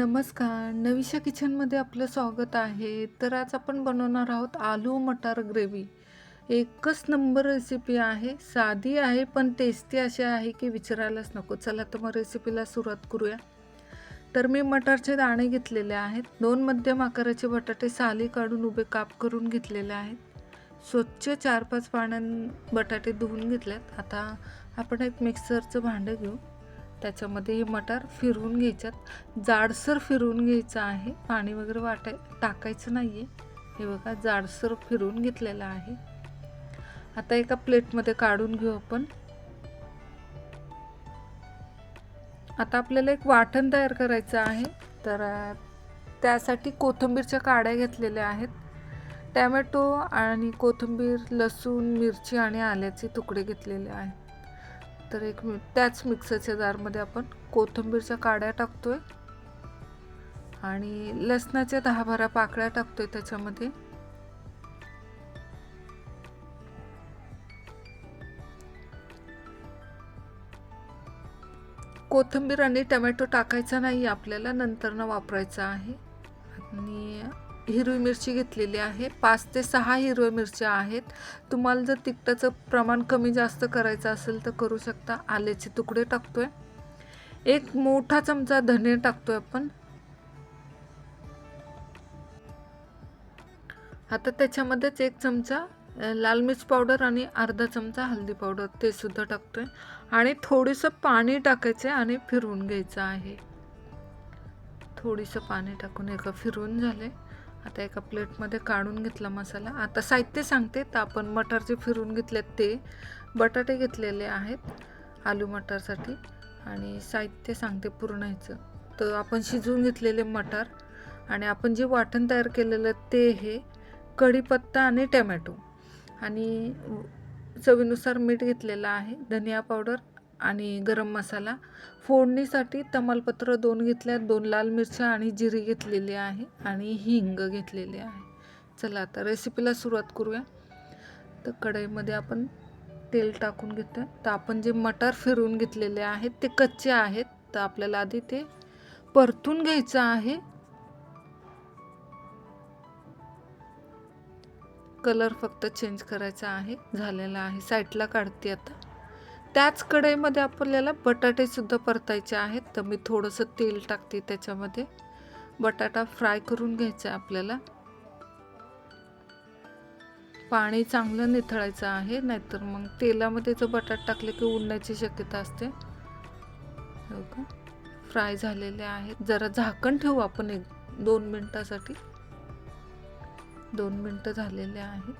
नमस्कार. नविशा किचनमध्ये आपलं स्वागत आहे. तर आज आपण बनवणार आहोत आलू मटार ग्रेव्ही. एकच नंबर रेसिपी आहे. साधी आहे पण टेस्टी अशी आहे की विचारायलाच नको. चला तर मग रेसिपीला सुरुवात करूया. तर मी मटारचे दाणे घेतलेले आहेत. दोन मध्यम आकाराचे बटाटे साली काढून उभे काप करून घेतलेले आहेत. स्वच्छ चार पाच पाण्यां बटाटे धुवून घेतल्यात. आता आपण एक मिक्सरचं भांडं घेऊ. त्याच्यामध्ये हे मटार फिरवून घ्यायच्यात. जाडसर फिरवून घ्यायचं आहे. पाणी वगैरे वाटाय टाकायचं नाही आहे हे बघा जाडसर फिरवून घेतलेलं आहे. आता एका प्लेटमध्ये काढून घेऊ आपण. आता आपल्याला एक वाटण तयार करायचं आहे. तर त्यासाठी कोथिंबीरच्या काड्या घेतलेल्या आहेत. टॅमॅटो आणि कोथिंबीर लसूण मिरची आणि आल्याचे तुकडे घेतलेले आहेत. तर एक मि त्याच मिक्सरच्या जारमध्ये आपण कोथिंबीरच्या काड्या टाकतोय. आणि लसणाच्या दहा बारा पाकळ्या टाकतोय त्याच्यामध्ये. कोथिंबीर आणि टमॅटो टाकायचा नाही आपल्याला नंतरनं वापरायचा आहे. आणि हिरवी मिरची घेतलेली आहे. पाच ते सहा हिरव्या मिरच्या आहेत. तुम्हाला जर तिखटाचं प्रमाण कमी जास्त करायचं असेल तर करू शकता. आल्याचे तुकडे टाकतोय. एक मोठा चमचा धने टाकतोय आपण. आता त्याच्यामध्येच एक चमचा लाल मिर्च पावडर आणि अर्धा चमचा हळदी पावडर ते सुद्धा टाकतोय. आणि थोडंसं पाणी टाकायचं आहे आणि फिरवून घ्यायचं आहे. थोडीसं पाणी टाकून एका फिरवून झाले आता एका प्लेटमध्ये काढून घेतला मसाला. आता साहित्य सांगते तर आपण मटार जे फिरून घेतलेत ते बटाटे घेतलेले आहेत आलू मटारसाठी. आणि साहित्य सांगते पूर्ण ह्याचं. तर आपण शिजवून घेतलेले मटार आणि आपण जे वाटण तयार केलेलं ते हे कढीपत्ता आणि टॅमॅटो. आणि चवीनुसार मीठ घेतलेलं आहे धनिया पावडर आणि गरम मसाला. फोडणीसाठी तमालपत्र दोन घेतल्या दोन लाल मिरच्या आणि जिरी घेतलेली आहे आणि हिंग घेतलेली आहे. चला आता रेसिपीला सुरुवात करूया. तर कढईमध्ये आपण तेल टाकून घेतो तर आपण जे मटार फिरवून घेतलेले आहेत ते कच्चे आहेत. तर आपल्याला आधी ते परतून घ्यायचं आहे. कलर फक्त चेंज करायचा आहे. झालेला आहे. साईडला काढते आता. त्याच कढईमध्ये आपल्याला बटाटेसुद्धा परतायचे आहेत. तर मी थोडंसं तेल टाकते त्याच्यामध्ये. बटाटा फ्राय करून घ्यायचा आहे आपल्याला. पाणी चांगलं निथळायचं आहे नाहीतर मग तेलामध्ये जर बटाट टाकले की उडण्याची शक्यता असते. हो का? फ्राय झालेले आहेत. जरा झाकण ठेवू आपण एक दोन मिनटासाठी. दोन मिनटं झालेले आहेत.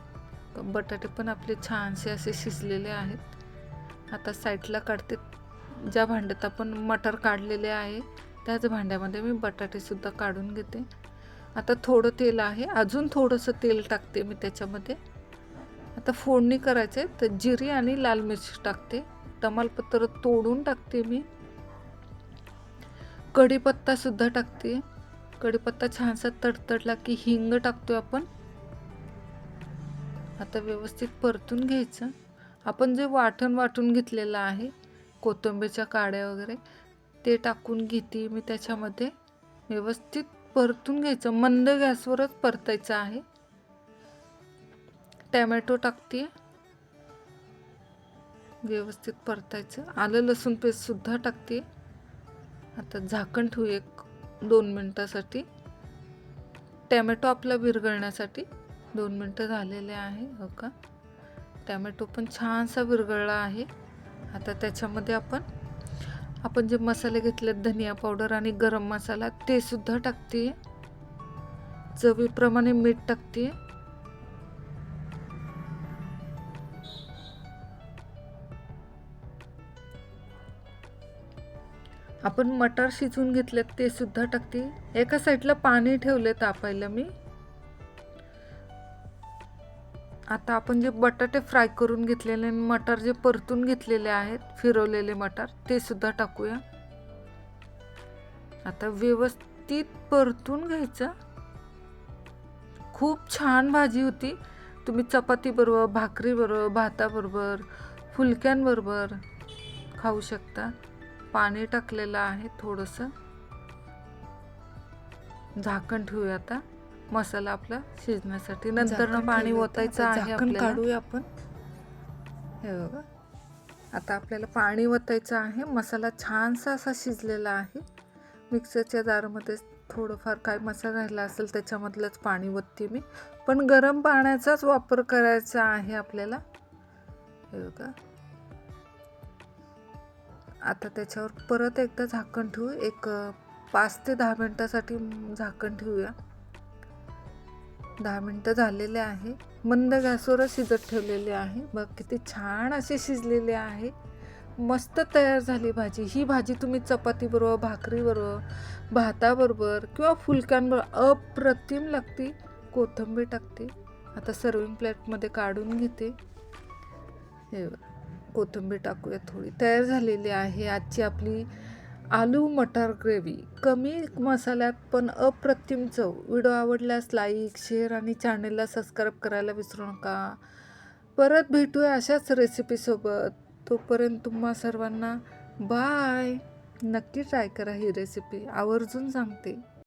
बटाटे पण आपले छानसे असे शिजलेले आहेत. आता साईडला काढते. ज्या भांड्यात आपण मटर काढलेले आहे त्याच भांड्यामध्ये मी बटाटेसुद्धा काढून घेते. आता थोडं तेल आहे. अजून थोडंसं तेल टाकते मी त्याच्यामध्ये. आता फोडणी करायचे तर जिरी आणि लाल मिरची टाकते. तमालपत्र तोडून टाकते मी. कढीपत्तासुद्धा टाकते. कढीपत्ता छानसा तडतडला की हिंग टाकतो आपण. आता व्यवस्थित परतून घ्यायचं. आपण जे वाटण वाटून घेतलेलं आहे कोथिंबीरच्या काड्या वगैरे ते टाकून घेते. मी त्याच्यामध्ये व्यवस्थित परतून घ्यायचं. मंद गॅसवरच परतायचं आहे. टॅमॅटो टाकते. व्यवस्थित परतायचं. आलं लसूण पेस्टसुद्धा टाकते. आता झाकण ठेवू एक दोन मिनटासाठी. टॅमॅटो आपला विरघळण्यासाठी दोन मिनटं झालेले आहे हो का? टॅमॅटो पण छानसा विरघळला आहे. आता त्याच्यामध्ये आपण आपण जे मसाले घेतले धनिया पावडर आणि गरम मसाला ते सुद्धा टाकते. चवीप्रमाणे मीठ टाकते. आपण मटार शिजवून घेतलेत ते सुद्धा टाकते. एका साईडला पाणी ठेवले तापायला मी. आता आपण जे बटाटे फ्राय करून घेतलेले आणि मटार जे परतून घेतलेले आहेत फिरवलेले मटार ते सुद्धा टाकूया. आता व्यवस्थित परतून घ्यायचं. खूप छान भाजी होती. तुम्ही चपातीबरोबर भाकरीबरोबर भाताबरोबर फुलक्यांबरोबर खाऊ शकता. पाणी टाकलेलं आहे थोडंसं. झाकण ठेवूया आता. मसाला आपला शिजण्यासाठी. नंतर पाणी ओतायचं आहे काढूया आपण. हे बघा. आता आपल्याला पाणी ओतायचं आहे. मसाला छानसा असा शिजलेला आहे. मिक्सरच्या जारमध्ये थोडंफार काय मसाला राहिला असेल त्याच्यामधलंच पाणी ओतते मी. पण गरम पाण्याचाच वापर करायचा आहे आपल्याला. हे बघा. आता त्याच्यावर परत एकदा झाकण ठेवू. एक पाच ते दहा मिनटासाठी झाकण ठेवूया. दहा मिनटं झालेले आहे. मंद गॅसवरच शिजत ठेवलेले आहे. बघ किती छान असे शिजलेले आहे. मस्त तयार झाली भाजी. ही भाजी तुम्ही चपातीबरोबर भाकरीबरोबर भाताबरोबर किंवा फुलक्यांबरोबर अप्रतिम लागते. कोथिंबीर टाकते. आता सर्विंग प्लेटमध्ये काढून घेते. हे बघ, कोथिंबीर टाकूया थोडी. तयार झालेली आहे. आजची आपली आलू मटार ग्रेव्ही. कमी मसाल्यात पण अप्रतिम चव. व्हिडिओ आवडल्यास लाईक शेअर आणि चॅनेलला सबस्क्राईब करायला विसरू नका. परत भेटूया अशाच रेसिपीसोबत तोपर्यंत तुम्हा सर्वांना बाय नक्की ट्राय करा ही रेसिपी आवर्जून सांगते.